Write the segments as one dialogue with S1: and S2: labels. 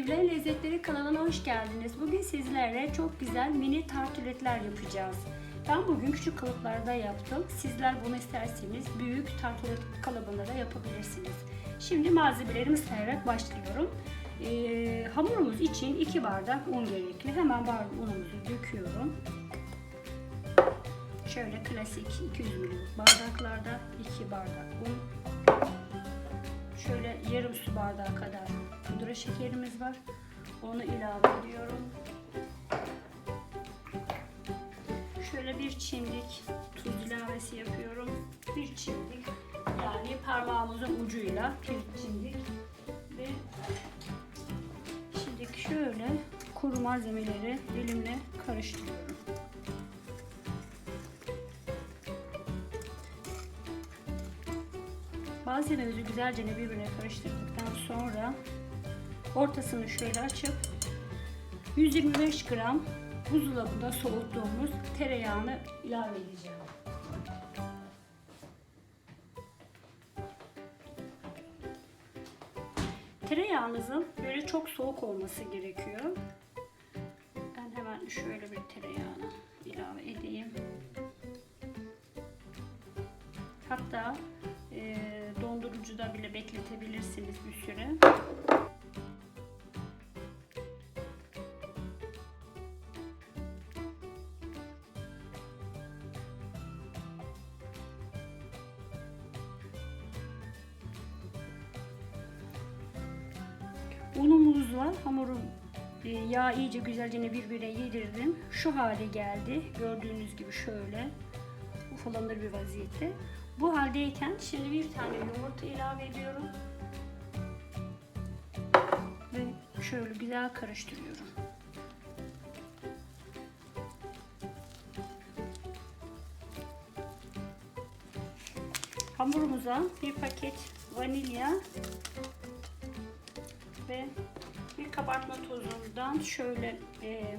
S1: Sevilen Lezzetleri kanalına hoş geldiniz. Bugün sizlerle çok güzel mini tartuletler yapacağız. Ben bugün küçük kalıplarda yaptım. Sizler bunu isterseniz büyük tartulet kalıbında da yapabilirsiniz. Şimdi malzemelerimi sayarak başlıyorum. Ee, hamurumuz için 2 bardak un gerekli. Hemen bardak unumuzu döküyorum. Şöyle klasik 200 ml bardaklarda 2 bardak un. Şöyle yarım su bardağı kadar pudra şekerimiz var. Onu ilave ediyorum. Şöyle bir çimdik tuz ilavesi yapıyorum. Bir çimdik yani parmağımızın ucuyla bir çimdik ve şimdi şöyle kuru malzemeleri elimle karıştırıyorum. Malzememizi güzelce birbirine karıştırdıktan sonra ortasını şöyle açıp 125 gram buzdolabında soğuttuğumuz tereyağını ilave edeceğim. Tereyağınızın böyle çok soğuk olması gerekiyor. Ben hemen şöyle bir tereyağını ilave edeyim. Hatta e, dondurucuda bile bekletebilirsiniz bir süre. Unumuzla hamurun e, yağ iyice güzelce birbirine yedirdim. Şu hale geldi. Gördüğünüz gibi şöyle ufalanır bir vaziyette. Bu haldeyken şimdi bir tane yumurta ilave ediyorum. Ve şöyle güzel karıştırıyorum. Hamurumuza bir paket vanilya ve bir kabartma tozundan şöyle e,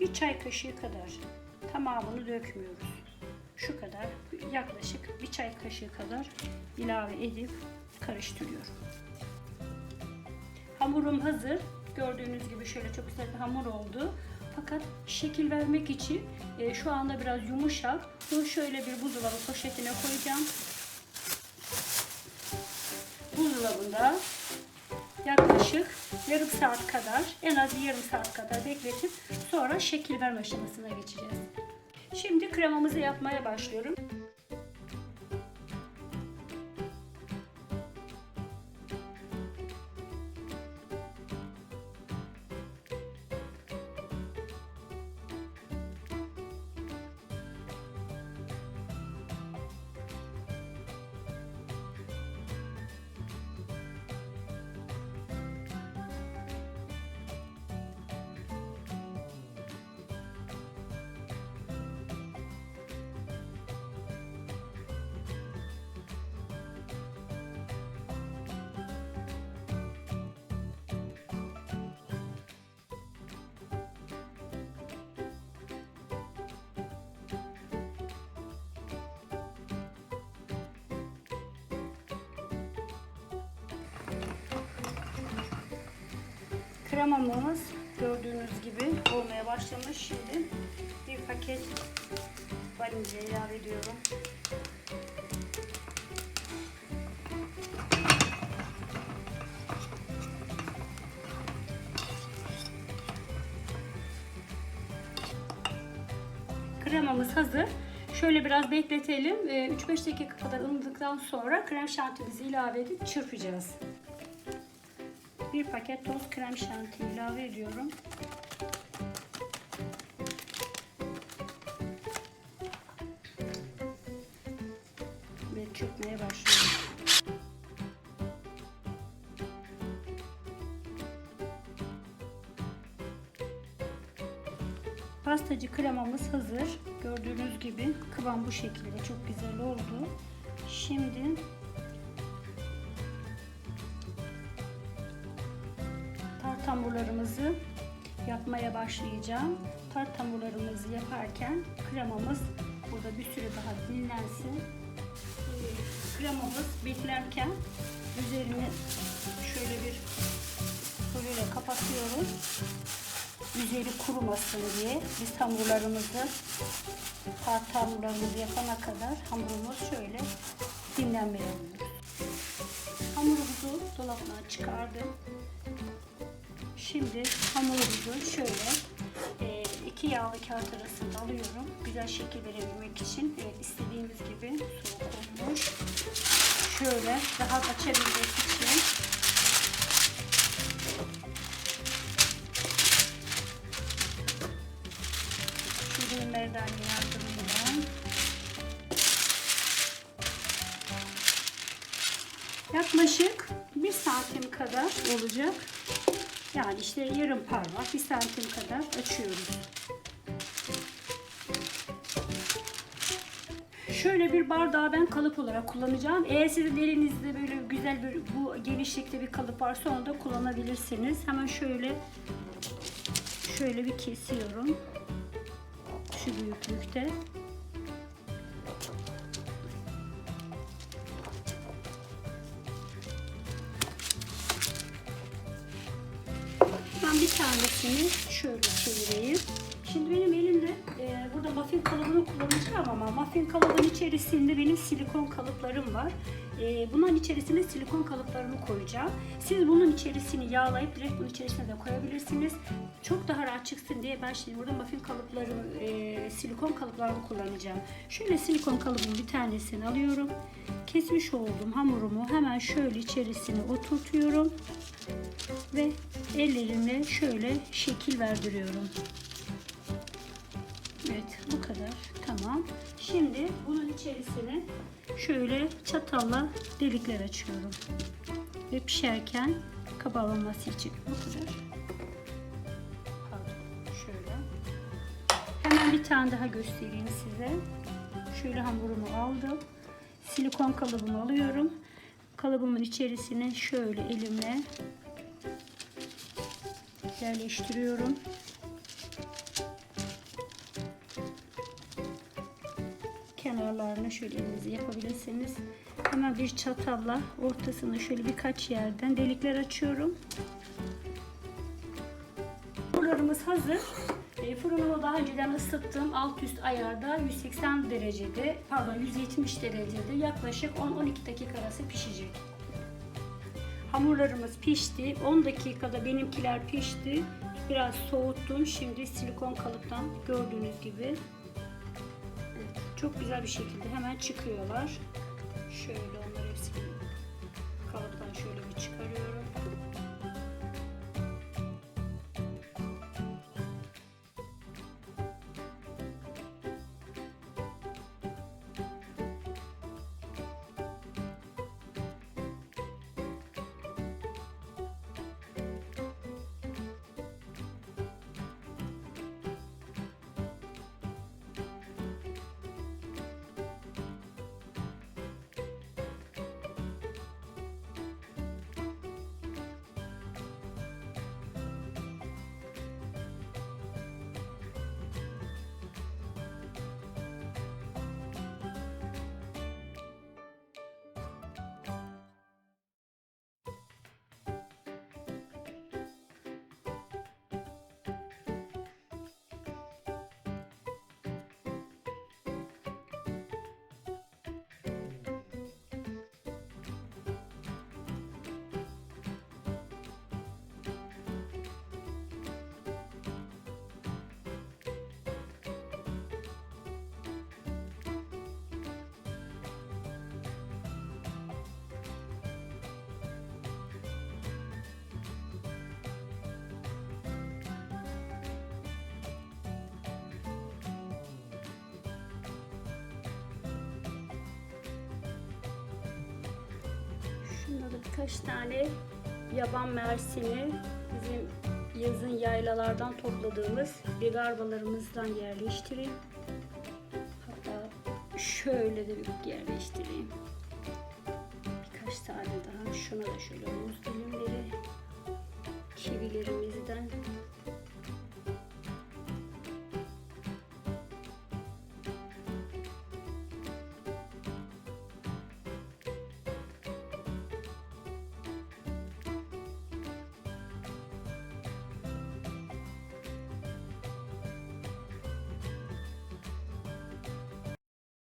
S1: bir çay kaşığı kadar tamamını dökmüyoruz. Şu kadar yaklaşık bir çay kaşığı kadar ilave edip karıştırıyorum. Hamurum hazır. Gördüğünüz gibi şöyle çok güzel bir hamur oldu. Fakat şekil vermek için e, şu anda biraz yumuşak. Bunu şöyle bir buzdolabı poşetine koyacağım. Buzdolabında yaklaşık yarım saat kadar, en az yarım saat kadar bekletip sonra şekil verme aşamasına geçeceğiz. Şimdi kremamızı yapmaya başlıyorum. Kremamız gördüğünüz gibi olmaya başlamış. Şimdi bir paket vanilya ilave ediyorum. Kremamız hazır. Şöyle biraz bekletelim. 3-5 dakika kadar ılıdıktan sonra krem şantimizi ilave edip çırpacağız. Bir paket toz krem şanti ilave ediyorum. Ve çırpmaya başlıyorum. Pastacı kremamız hazır. Gördüğünüz gibi kıvam bu şekilde çok güzel oldu. Şimdi tart yapmaya başlayacağım. Tart hamurlarımızı yaparken kremamız burada bir süre daha dinlensin. Kremamız beklerken üzerine şöyle bir usulüyle kapatıyorum. Üzeri kurumasın diye biz hamurlarımızı part hamurlarımızı yapana kadar hamurumuz şöyle dinlenmeye alıyoruz. Hamurumuzu dolaptan çıkardım. Şimdi hamurumuzu şöyle e, iki yağlı kağıt arasında alıyorum. Güzel şekil verebilmek için. İstediğimiz gibi soğuk olmuş. Şöyle rahat açabilmek için şu merdane yardımıyla yaklaşık bir santim kadar olacak. Yani işte yarım parmak, bir santim kadar açıyoruz. Şöyle bir bardağı ben kalıp olarak kullanacağım. Eğer sizin elinizde böyle güzel bir bu genişlikte bir kalıp varsa onu da kullanabilirsiniz. Hemen şöyle şöyle bir kesiyorum. Şu büyüklükte. Tanesini şöyle çevireyim. Şimdi benim elimde e, burada muffin kalıbını kullanacağım ama muffin kalıbın içerisinde benim silikon kalıplarım var. E, bunların içerisine silikon kalıplarımı koyacağım. Siz bunun içerisini yağlayıp direkt bunun içerisine de koyabilirsiniz. Çok daha rahat çıksın diye ben şimdi burada muffin kalıplarımı, e, silikon kalıplarımı kullanacağım. Şöyle silikon kalıbın bir tanesini alıyorum. Kesmiş olduğum hamurumu hemen şöyle içerisine oturtuyorum ve ellerimle şöyle şekil verdiriyorum. Evet bu kadar tamam. Şimdi bunun içerisine şöyle çatalla delikler açıyorum. Ve pişerken kabarmaması için bu kadar. Şöyle. Hemen bir tane daha göstereyim size. Şöyle hamurumu aldım. Silikon kalıbımı alıyorum. Kalıbımın içerisine şöyle elimle yerleştiriyorum. Kenarlarını şöyle elinizi yapabilirsiniz. Hemen bir çatalla ortasını şöyle birkaç yerden delikler açıyorum. Hamurlarımız hazır. E, fırınımı daha önceden ısıttım. Alt üst ayarda 180 derecede, pardon 170 derecede yaklaşık 10-12 dakika arası pişecek. Hamurlarımız pişti. 10 dakikada benimkiler pişti. Biraz soğuttum. Şimdi silikon kalıptan gördüğünüz gibi çok güzel bir şekilde hemen çıkıyorlar. Şöyle onları hepsini kalıptan şöyle bir çıkarıyorum. Burada birkaç tane yaban mersini bizim yazın yaylalardan topladığımız bigarbalarımızdan yerleştireyim. Hatta şöyle de bir yerleştireyim. Birkaç tane daha. Şuna da şöyle muz dilimleri, çivilerimi